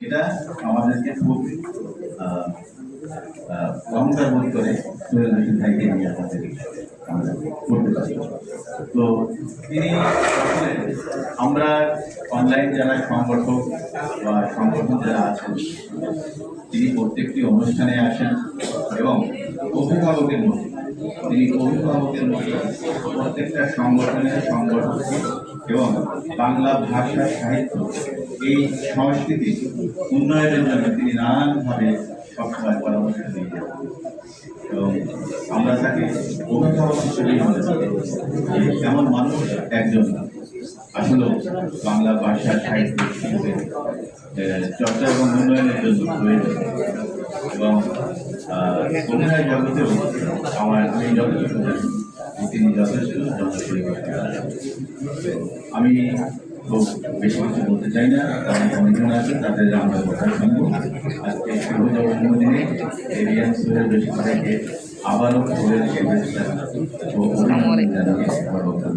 এটা আমাদেরকে খুব অহংকার বোধ করে সোহেল ভাইকে নিয়ে আমাদের করতে পারি। তো তিনি আমরা অনলাইন যারা সংগঠক বা সংগঠন যারা আছেন, তিনি প্রত্যেকটি অনুষ্ঠানে আসেন এবং অভিভাবকের মতো। তিনি অভিভাবকের মতো। প্রত্যেকটা সংগঠনের সংগঠক এবং বাংলা ভাষা সাহিত্য, এই সংস্কৃতি উন্নয়নের জন্য তিনি নানানভাবে সবসময় পরামর্শ দিয়ে যান। এবং আমরা তাকে অভিভাবক হিসেবেই মনে করি। এমন মানুষ একজন আসলে বাংলা ভাষা সাহিত্য চর্চা এবং উন্নয়নের জন্য প্রয়োজন। আমার আমি যথেষ্ট তিনি আমি খুব বেশি কিছু বলতে চাই না কারণ অনেকজন আছে তাদের আমরা কথা শুনব। আজকে শুভ জন্মদিনে এরিয়ান সুরের বেশি করাকে আবারও অভিনন্দন জানিয়ে আমার বক্তব্য